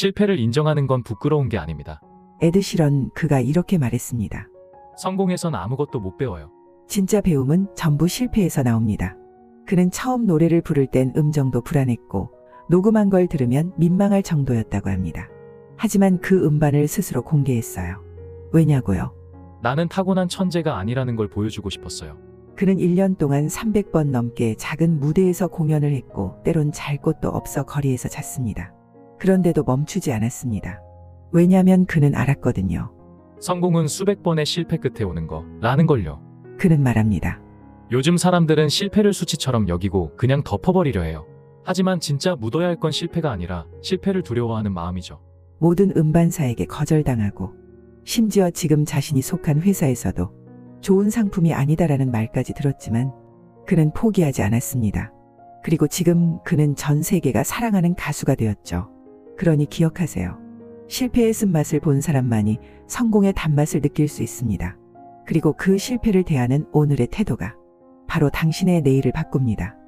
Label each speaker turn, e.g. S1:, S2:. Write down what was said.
S1: 실패를 인정하는 건 부끄러운 게 아닙니다.
S2: 에드시런 그가 이렇게 말했습니다.
S1: 성공해선 아무것도 못 배워요.
S2: 진짜 배움은 전부 실패에서 나옵니다. 그는 처음 노래를 부를 땐 음정도 불안했고 녹음한 걸 들으면 민망할 정도였다고 합니다. 하지만 그 음반을 스스로 공개했어요. 왜냐고요?
S1: 나는 타고난 천재가 아니라는 걸 보여주고 싶었어요.
S2: 그는 1년 동안 300번 넘게 작은 무대에서 공연을 했고 때론 잘 곳도 없어 거리에서 잤습니다. 그런데도 멈추지 않았습니다. 왜냐면 그는 알았거든요.
S1: 성공은 수백 번의 실패 끝에 오는 거, 라는 걸요.
S2: 그는 말합니다.
S1: 요즘 사람들은 실패를 수치처럼 여기고 그냥 덮어버리려 해요. 하지만 진짜 묻어야 할 건 실패가 아니라 실패를 두려워하는 마음이죠.
S2: 모든 음반사에게 거절당하고 심지어 지금 자신이 속한 회사에서도 좋은 상품이 아니다라는 말까지 들었지만 그는 포기하지 않았습니다. 그리고 지금 그는 전 세계가 사랑하는 가수가 되었죠. 그러니 기억하세요. 실패의 쓴맛을 본 사람만이 성공의 단맛을 느낄 수 있습니다. 그리고 그 실패를 대하는 오늘의 태도가 바로 당신의 내일을 바꿉니다.